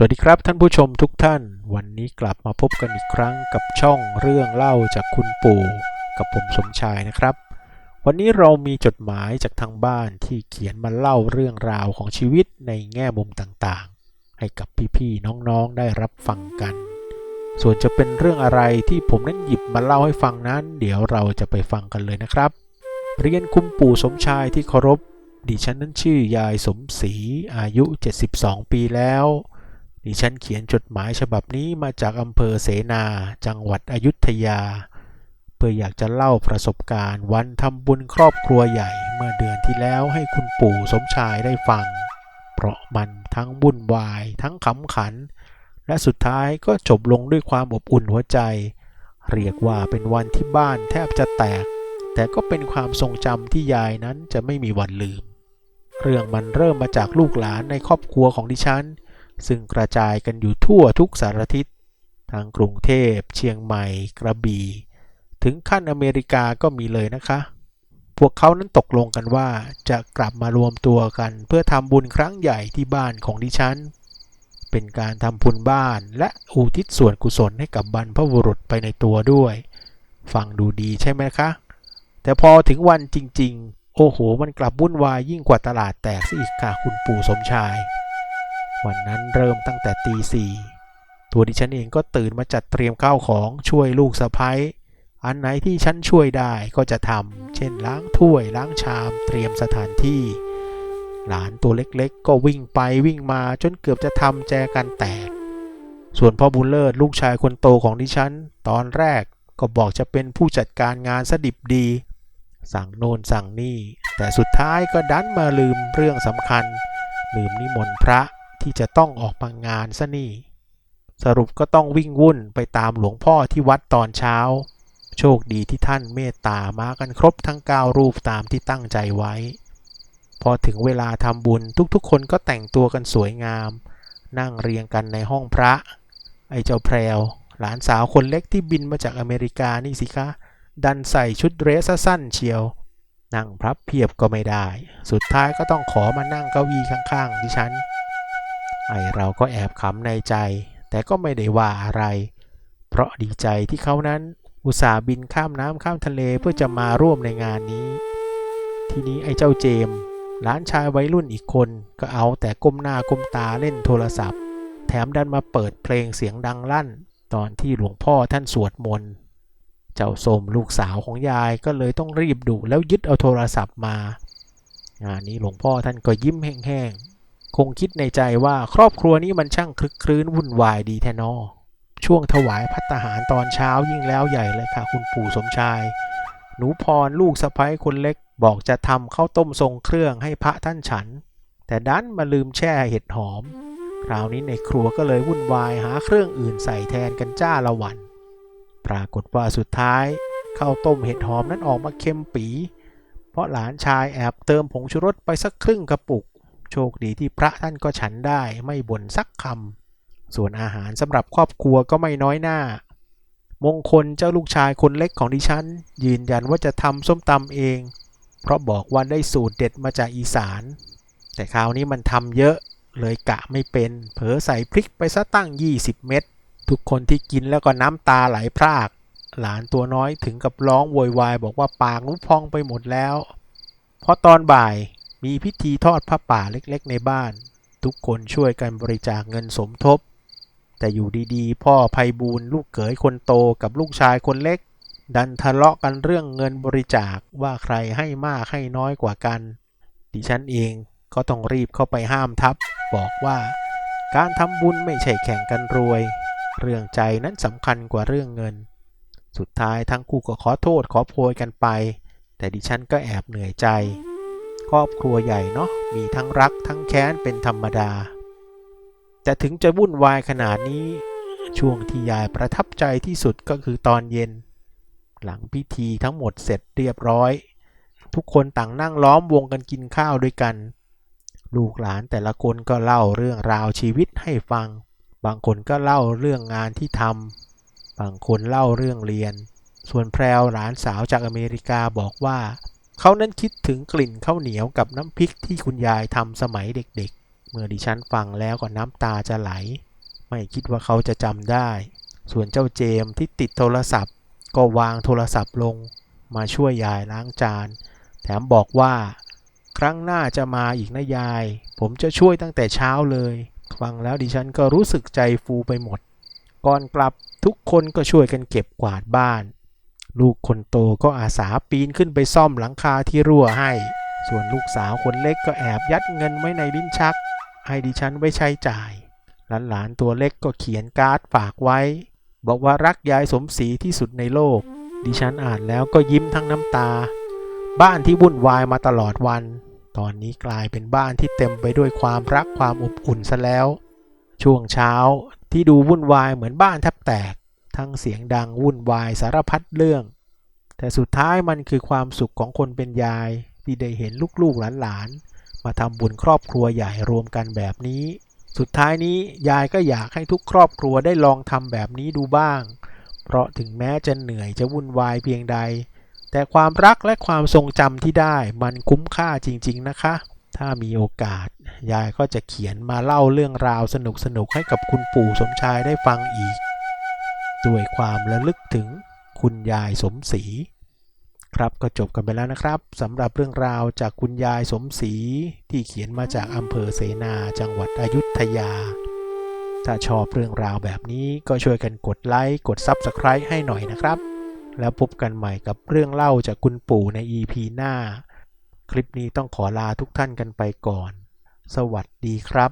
สวัสดีครับท่านผู้ชมทุกท่าน วันนี้กลับมาพบกันอีกครั้งกับช่องเรื่องเล่าจากคุณปู่กับผมสมชายนะครับ วันนี้เรามีจดหมายจากทางบ้านที่เขียนมาเล่าเรื่องราวของชีวิตในแง่มุมต่างๆ ให้กับพี่ๆน้องๆได้รับฟังกัน ส่วนจะเป็นเรื่องอะไรที่ผมนั้นหยิบมาเล่าให้ฟังนั้น เดี๋ยวเราจะไปฟังกันเลยนะครับ เรียนคุณปู่สมชายที่เคารพดิฉันนั้นชื่อยายสมศรีอายุ 72 ปีแล้ว ดิฉันเขียนจดหมายฉบับนี้มาจากอำเภอเสนา จังหวัดอยุธยา เพื่ออยากจะเล่าประสบการณ์วันทำบุญครอบครัวใหญ่เมื่อเดือนที่แล้วให้คุณปู่สมชายได้ฟัง เพราะมันทั้งวุ่นวาย ทั้งขำขัน และสุดท้ายก็จบลงด้วยความอบอุ่นหัวใจ เรียกว่าเป็นวันที่บ้านแทบจะแตก แต่ก็เป็นความทรงจำที่ยายนั้นจะไม่มีวันลืม เรื่องมันเริ่มมาจากลูกหลานในครอบครัวของดิฉัน ซึ่งกระจายกันอยู่ทั่วทุกสารทิศทั้งกรุงเทพ เชียงใหม่ กระบี่ ถึงขั้นอเมริกาก็มีเลยนะคะ พวกเขานั้นตกลงกันว่าจะกลับมารวมตัวกันเพื่อทำบุญครั้งใหญ่ที่บ้านของดิฉัน เป็นการทำบุญบ้านและอุทิศส่วนกุศลให้กับบรรพบุรุษไปในตัวด้วย ฟังดูดีใช่ไหมคะ แต่พอถึงวันจริง ๆ โอ้โห มันกลับวุ่นวายยิ่งกว่าตลาดแตกซะอีกค่ะคุณปู่สมชาย วันนั้นเริ่มตั้งแต่ตีสี่ตัวดิฉันเองก็ตื่นมาจัดเตรียมข้าวของช่วยลูกสะพ้ยอันไหนที่ฉันช่วยได้ก็จะทำเช่นล้างถ้วยล้างชามเตรียมสถานที่ หลานตัวเล็กๆ ก็วิ่งไปวิ่งมาจนเกือบจะทำแจกันแตก ส่วนพ่อบุญเลิศลูกชายคนโตของดิฉัน ตอนแรกก็บอกจะเป็นผู้จัดการงานสดิบดี สั่งโน่นสั่งนี่ แต่สุดท้ายก็ดันมาลืมเรื่องสำคัญ ลืมนิมนต์พระ ที่จะต้องออกมางานซะนี่ สรุปก็ต้องวิ่งวุ่นไปตามหลวงพ่อที่วัดตอนเช้า โชคดีที่ท่านเมตตามากันครบทั้ง 9 รูปตามที่ตั้งใจไว้ พอถึงเวลาทำบุญทุกๆ คนก็แต่งตัวกันสวยงาม นั่งเรียงกันในห้องพระ ไอ้เจ้าแพรว หลานสาวคนเล็กที่บินมาจากอเมริกานี่สิคะ ดันใส่ชุดเดรสสั้นเชียวนั่งพับเพียบก็ไม่ได้ สุดท้ายก็ต้องขอมานั่งเก้าอี้ข้างๆดิฉัน ไอเราก็แอบขำในใจ แต่ก็ไม่ได้ว่าอะไร เพราะดีใจที่เขานั้นอุตส่าห์บินข้ามน้ำข้ามทะเลเพื่อจะมาร่วมในงานนี้ ทีนี้ไอ้เจ้าเจมหลานชายวัยรุ่นอีกคนก็เอาแต่ก้มหน้าก้มตาเล่นโทรศัพท์ แถมดันมาเปิดเพลงเสียงดังลั่น ตอนที่หลวงพ่อท่านสวดมนต์เจ้าสมลูกสาวของยายก็เลยต้องรีบดุแล้วยึดเอาโทรศัพท์มางานนี้หลวงพ่อท่านก็ยิ้มแห้ง คงคิดในใจว่าครอบครัวนี้มันช่างคลึกครื้นวุ่นวายดีแท้นอ ช่วงถวายพัตตาหารตอนเช้ายิ่งแล้วใหญ่เลยค่ะ คุณปู่สมชาย หนูพรลูกสะใภ้คนเล็กบอกจะทำข้าวต้มทรงเครื่องให้พระท่านฉัน แต่ดันมาลืมแช่เห็ดหอม คราวนี้ในครัวก็เลยวุ่นวายหาเครื่องอื่นใส่แทนกันจ้าละวัน ปรากฏว่าสุดท้ายข้าวต้มเห็ดหอมนั้นออกมาเค็มปี เพราะหลานชายแอบเติมผงชูรสไปสักครึ่งกระปุก โชคดีที่พระท่านก็ฉันได้ไม่บ่นสักคำส่วนอาหารสำหรับครอบครัวก็ไม่น้อยหน้า มงคลเจ้าลูกชายคนเล็กของดิฉัน ยืนยันว่าจะทำส้มตำเอง เพราะบอกว่าได้สูตรเด็ดมาจากอีสาน แต่คราวนี้มันทำเยอะเลยกะไม่เป็น เผลอใส่พริกไปซะตั้ง 20 เม็ดทุกคนที่กินแล้วก็น้ำตาไหลพราก หลานตัวน้อยถึงกับร้องโวยวายบอกว่าปากนุพองไปหมดแล้วพอตอนบ่าย มีพิธีทอดผ้าป่าเล็กๆ ในบ้าน ทุกคนช่วยกันบริจาคเงินสมทบ แต่อยู่ดีๆ พ่อภัยบูลลูกเขยคนโตกับลูกชายคนเล็ก ดันทะเลาะกันเรื่องเงินบริจาคว่าใครให้มากให้น้อยกว่ากัน ดิฉันเองก็ต้องรีบเข้าไปห้ามทับ บอกว่าการทำบุญไม่ใช่แข่งกันรวย เรื่องใจนั้นสำคัญกว่าเรื่องเงิน สุดท้ายทั้งคู่ก็ขอโทษขอโพยกันไป แต่ดิฉันก็แอบเหนื่อยใจ ครอบครัวใหญ่เนาะมีทั้งรักทั้งแค้นเป็นธรรมดา แต่ถึงจะวุ่นวายขนาดนี้ ช่วงที่ยายประทับใจที่สุดก็คือตอนเย็น หลังพิธีทั้งหมดเสร็จเรียบร้อย ทุกคนต่างนั่งล้อมวงกันกินข้าวด้วยกัน ลูกหลานแต่ละคนก็เล่าเรื่องราวชีวิตให้ฟัง บางคนก็เล่าเรื่องงานที่ทำบางคนเล่าเรื่องเรียน ส่วนแพรวหลานสาวจากอเมริกาบอกว่า เขานั้นคิดถึงกลิ่นข้าวเหนียวกับน้ำพริกที่คุณยายทำสมัยเด็กๆ เมื่อดิฉันฟังแล้วก็น้ำตาจะไหล ไม่คิดว่าเขาจะจำได้ ส่วนเจ้าเจมที่ติดโทรศัพท์ ก็วางโทรศัพท์ลง มาช่วยยายล้างจาน แถมบอกว่า ครั้งหน้าจะมาอีกนะยาย ผมจะช่วยตั้งแต่เช้าเลย ฟังแล้วดิฉันก็รู้สึกใจฟูไปหมด ก่อนกลับทุกคนก็ช่วยกันเก็บกวาดบ้าน ลูกคนโตก็อาสาปีนขึ้นไปซ่อมหลังคาที่รั่วให้ ส่วนลูกสาวคนเล็กก็แอบยัดเงินไว้ในลิ้นชัก ให้ดิฉันไว้ใช้จ่าย หลานๆตัวเล็กก็เขียนการ์ดฝากไว้ บอกว่ารักยายสมศรีที่สุดในโลก ดิฉันอ่านแล้วก็ยิ้มทั้งน้ำตา บ้านที่วุ่นวายมาตลอดวัน ตอนนี้กลายเป็นบ้านที่เต็มไปด้วยความรักความอบอุ่นซะแล้ว ช่วงเช้าที่ดูวุ่นวายเหมือนบ้านแทบแตก ทั้งเสียงดังวุ่นวายสารพัดเรื่อง แต่สุดท้ายมันคือความสุขของคนเป็นยาย ที่ได้เห็นลูกๆหลานๆ มาทำบุญครอบครัวใหญ่รวมกันแบบนี้ สุดท้ายนี้ยายก็อยากให้ทุกครอบครัวได้ลองทำแบบนี้ดูบ้าง เพราะถึงแม้จะเหนื่อยจะวุ่นวายเพียงใด แต่ความรักและความทรงจำที่ได้มันคุ้มค่าจริง ๆ นะคะถ้ามีโอกาส ยายก็จะเขียนมาเล่าเรื่องราวสนุกๆ ให้กับคุณปู่สมชายได้ฟังอีก ด้วยความระลึกถึงคุณยายสมศรีครับก็จบกันไปแล้วนะครับสำหรับเรื่องราวจากคุณยายสมศรีที่เขียนมาจากอำเภอเสนาจังหวัดอยุธยา ถ้าชอบเรื่องราวแบบนี้ก็ช่วยกันกดไลค์กด Subscribe ให้หน่อยนะครับ แล้วพบกันใหม่กับเรื่องเล่าจากคุณปู่ใน EP หน้า คลิปนี้ต้องขอลาทุกท่านกันไปก่อน สวัสดีครับ